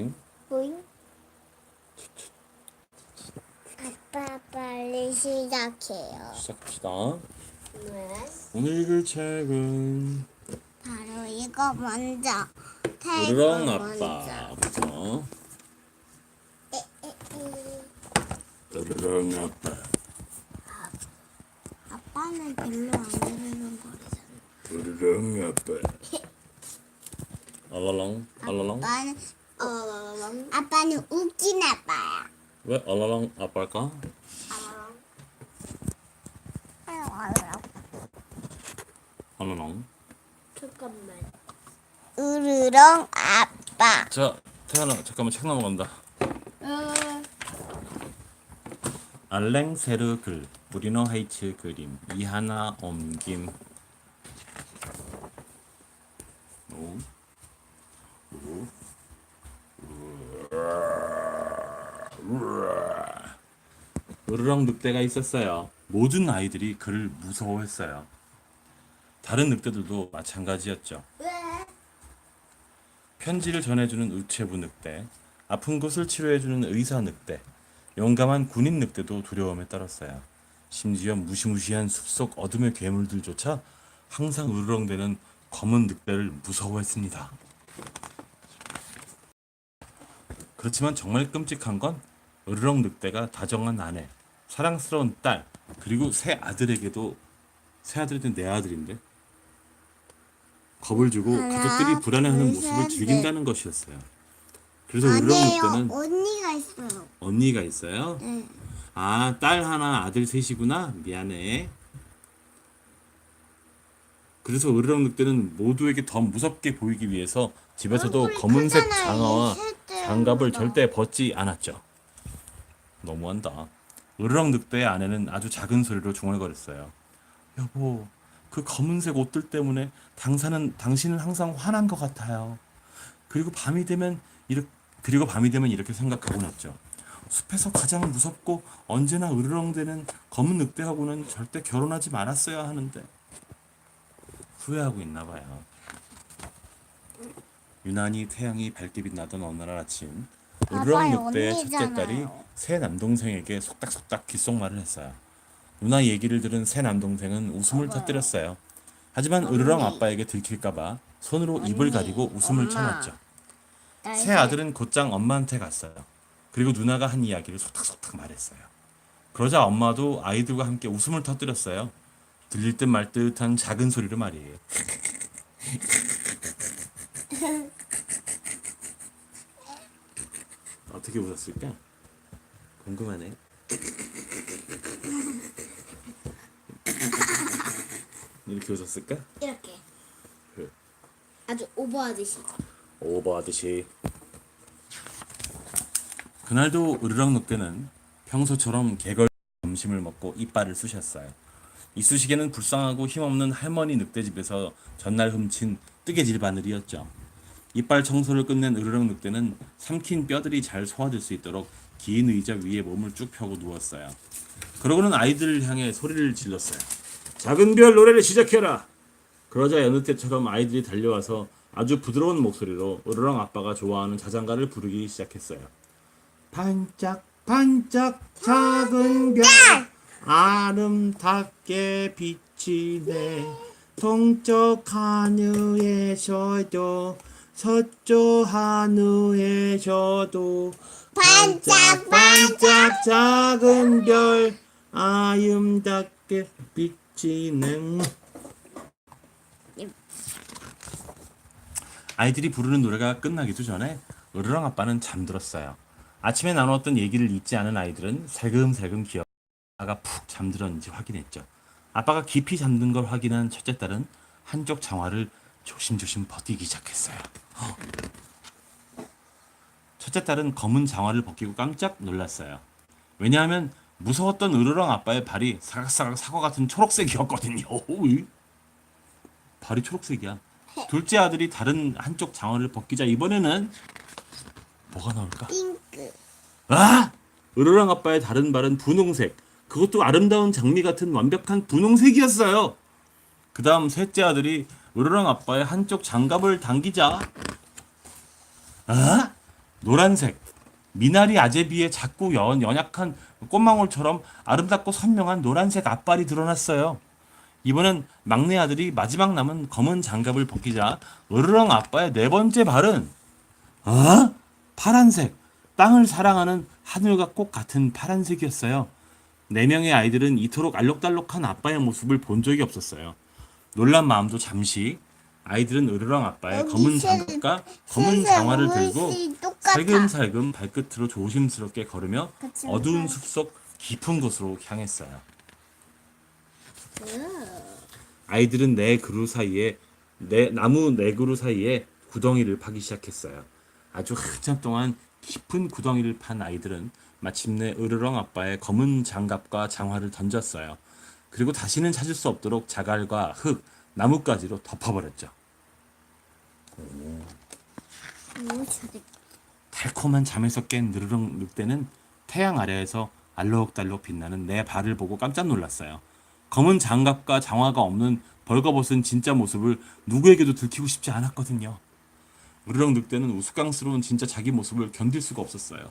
응? 보잉? 아빠 빨리 시작해요. 시작합시다. 네. 오늘 읽을 책은 바로 이거 먼저. 으르렁 이거 먼저. 에, 으르렁 아빠 아빠는 별로 안 그러는 거잖아. 으르렁 아빠 알랄랑 알랄랑 아빠는 어 아빠는 웃긴 아빠야. 왜 알랄랑 아빠일까? 알랄랑 잠깐만. 으르렁 아빠. 자 태연아 잠깐만 책 넘어간다 알랭 세르 글 브리너 하이츠 그림 이하나 옮김 오. 오. 으르렁 늑대가 있었어요. 모든 아이들이 그를 무서워했어요. 다른 늑대들도 마찬가지였죠. 왜? 편지를 전해주는 우체부 늑대, 아픈 곳을 치료해주는 의사 늑대, 용감한 군인 늑대도 두려움에 떨었어요. 심지어 무시무시한 숲속 어둠의 괴물들조차 항상 으르렁대는 검은 늑대를 무서워했습니다. 그렇지만 정말 끔찍한 건 으르렁 늑대가 다정한 아내, 사랑스러운 딸, 그리고 새 아들에게도 새 아들한테 내 아들인데 겁을 주고 하나, 가족들이 불안해하는 둘, 모습을 셋, 즐긴다는 것이었어요. 그래서 아니에요. 늑대는 언니가 있어요. 언니가 있어요. 네. 아, 딸 하나, 아들 셋이구나. 미안해. 그래서 으르렁 늑대는 모두에게 더 무섭게 보이기 위해서 집에서도 검은색 셋째 장갑을. 절대 벗지 않았죠. 너무한다. 으르렁 늑대의 아내는 아주 작은 소리로 중얼거렸어요. 여보, 그 검은색 옷들 때문에 당사는 당신은 항상 화난 것 같아요. 그리고 밤이 되면 이렇게 그리고 밤이 되면 이렇게 생각하곤 했죠. 숲에서 가장 무섭고 언제나 으르렁대는 검은 늑대하고는 절대 결혼하지 말았어야 하는데 후회하고 있나 봐요. 유난히 태양이 밝게 빛나던 어느 날 아침 아빠의 늑대의 첫째 딸이. 새 남동생에게 속닥속닥 귓속말을 했어요. 누나 얘기를 들은 새 남동생은 웃음을 터뜨렸어요. 하지만 으르렁 아빠에게 들킬까봐 손으로 입을 언니, 가리고 웃음을 엄마. 참았죠. 딸새 아들은 곧장 엄마한테 갔어요. 그리고 누나가 한 이야기를 속닥속닥 말했어요. 그러자 엄마도 아이들과 함께 웃음을 터뜨렸어요. 들릴 듯 말 듯한 작은 소리로 말이에요. 어떻게 웃었을까? 궁금하네. 이렇게 웃었을까? 이렇게 그래. 아주 오버하듯이. 오버하듯이 그날도 으르렁 늑대는 평소처럼 개걸 점심을 먹고 이빨을 쑤셨어요. 이쑤시개는 불쌍하고 힘없는 할머니 늑대 집에서 전날 훔친 뜨개질 바늘이었죠. 이빨 청소를 끝낸 으르렁 늑대는 삼킨 뼈들이 잘 소화될 수 있도록 긴 의자 위에 몸을 쭉 펴고 누웠어요. 그러고는 아이들을 향해 소리를 질렀어요. 작은 별 노래를 시작해라. 그러자 여느 때처럼 아이들이 달려와서 아주 부드러운 목소리로 으르렁 아빠가 좋아하는 자장가를 부르기 시작했어요. 반짝 반짝 작은 별 아름답게 비치네 동쪽 하늘에서도 서쪽 하늘에서도 반짝, 반짝 작은 별 아름답게 비치는 아이들이 부르는 노래가 끝나기도 전에 으르렁 아빠는 잠들었어요. 아침에 나누었던 얘기를 잊지 않은 아이들은 살금살금 기억. 아가 푹 잠들었는지 확인했죠. 아빠가 깊이 잠든 걸 확인한 첫째 딸은 한쪽 장화를 조심조심 벗기기 시작했어요. 헉. 첫째 딸은 검은 장화를 벗기고 깜짝 놀랐어요. 왜냐하면 무서웠던 으르렁 아빠의 발이 사각사각 사과 같은 초록색이었거든요. 오이. 발이 초록색이야. 둘째 아들이 다른 한쪽 장화를 벗기자 이번에는 뭐가 나올까? 핑크. 아! 으르렁 아빠의 다른 발은 분홍색. 그것도 아름다운 장미 같은 완벽한 분홍색이었어요. 그 다음 셋째 아들이 으르렁 아빠의 한쪽 장갑을 당기자 아? 노란색 미나리 아제비의 작고 연, 연약한 꽃망울처럼 아름답고 선명한 노란색 앞발이 드러났어요. 이번엔 막내 아들이 마지막 남은 검은 장갑을 벗기자 으르렁 아빠의 네 번째 발은 아? 파란색 땅을 사랑하는 하늘과 꼭 같은 파란색이었어요. 네 명의 아이들은 이토록 알록달록한 아빠의 모습을 본 적이 없었어요. 놀란 마음도 잠시 아이들은 으르렁 아빠의 여기 검은 실- 장갑과 검은 장화를 들고 똑같아. 살금살금 발끝으로 조심스럽게 걸으며 어두운. 숲속 깊은 곳으로 향했어요. 아이들은 네 그루 사이에 네 나무 네 그루 사이에 구덩이를 파기 시작했어요. 아주 한참 동안 깊은 구덩이를 판 아이들은 마침내 으르렁 아빠의 검은 장갑과 장화를 던졌어요. 그리고 다시는 찾을 수 없도록 자갈과 흙, 나뭇가지로 덮어버렸죠. 오, 달콤한 잠에서 깬 느르렁 늑대는 태양 아래에서 알록달록 빛나는 내 발을 보고 깜짝 놀랐어요. 검은 장갑과 장화가 없는 벌거벗은 진짜 모습을 누구에게도 들키고 싶지 않았거든요. 으르렁 늑대는 우스꽝스러운 진짜 자기 모습을 견딜 수가 없었어요.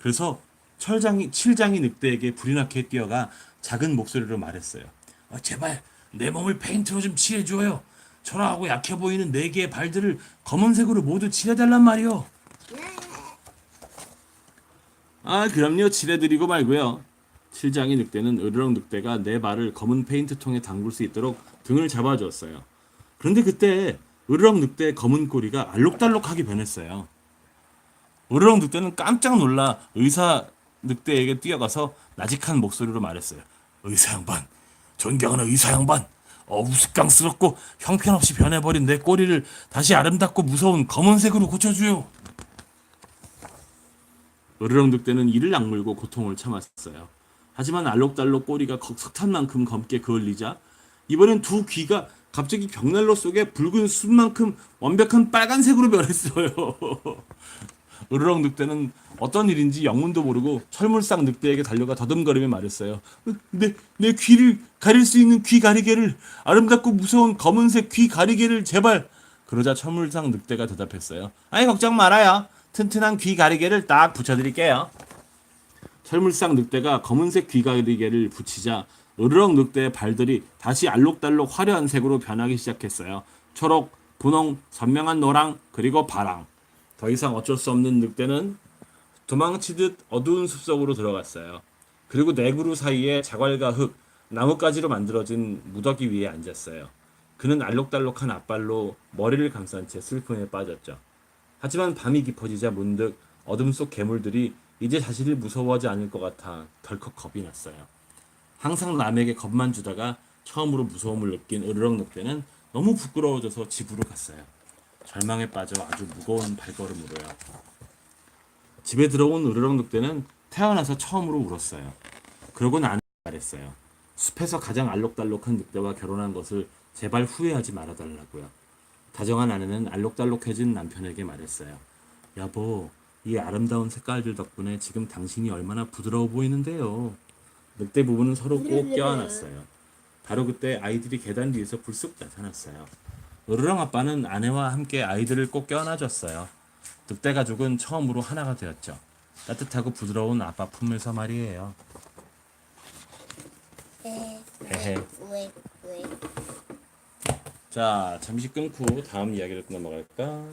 그래서 철장이 칠장이 늑대에게 불이 나게 뛰어가 작은 목소리로 말했어요. 아, 제발 내 몸을 페인트로 좀 칠해줘요. 초라하고 약해 보이는 네 개의 발들을 검은색으로 모두 칠해달란 말이요. 아 그럼요 칠해드리고 말고요 칠장이 늑대는 으르렁 늑대가 내 발을 검은 페인트통에 담글 수 있도록 등을 잡아주었어요 그런데 그때 으르렁 늑대의 검은 꼬리가 알록달록하게 변했어요 으르렁 늑대는 깜짝 놀라 의사 늑대에게 뛰어가서 나직한 목소리로 말했어요 의사 양반 존경하는 의사 양반 어, 우스꽝스럽고 형편없이 변해버린 내 꼬리를 다시 아름답고 무서운 검은색으로 고쳐줘요 으르렁 늑대는 이를 악물고 고통을 참았어요. 하지만 알록달록 꼬리가 거- 석탄만큼 검게 그을리자 이번엔 두 귀가 갑자기 벽난로 속에 붉은 숯만큼 완벽한 빨간색으로 변했어요. 으르렁 늑대는 어떤 일인지 영문도 모르고 철물상 늑대에게 달려가 더듬거리며 말했어요. 내, 내 귀를 가릴 수 있는 귀 가리개를 아름답고 무서운 검은색 귀 가리개를 제발 그러자 철물상 늑대가 대답했어요. 아니 걱정 말아요. 튼튼한 귀 가리개를 딱 붙여드릴게요. 철물상 늑대가 검은색 귀 가리개를 붙이자 으르렁 늑대의 발들이 다시 알록달록 화려한 색으로 변하기 시작했어요. 초록, 분홍, 선명한 노랑, 그리고 파랑. 더 이상 어쩔 수 없는 늑대는 도망치듯 어두운 숲속으로 들어갔어요. 그리고 네 그루 사이에 자갈과 흙, 나뭇가지로 만들어진 무더기 위에 앉았어요. 그는 알록달록한 앞발로 머리를 감싼 채 슬픔에 빠졌죠. 하지만 밤이 깊어지자 문득 어둠 속 괴물들이 이제 자신을 무서워하지 않을 것 같아 덜컥 겁이 났어요. 항상 남에게 겁만 주다가 처음으로 무서움을 느낀 으르렁 늑대는 너무 부끄러워져서 집으로 갔어요. 절망에 빠져 아주 무거운 발걸음으로요. 집에 들어온 으르렁 늑대는 태어나서 처음으로 울었어요. 그러고 나는 말했어요. 숲에서 가장 알록달록한 늑대와 결혼한 것을 제발 후회하지 말아달라고요. 다정한 아내는 알록달록해진 남편에게 말했어요. 여보, 이 아름다운 색깔들 덕분에 지금 당신이 얼마나 부드러워 보이는데요. 늑대 부부는 서로 꼭 껴안았어요. 바로 그때 아이들이 계단 위에서 불쑥 나타났어요. 으르렁 아빠는 아내와 함께 아이들을 꼭 껴안아줬어요. 늑대 가족은 처음으로 하나가 되었죠. 따뜻하고 부드러운 아빠 품에서 말이에요. 헤헤. 왜, 왜. 자, 잠시 끊고 다음 이야기를 넘어갈까?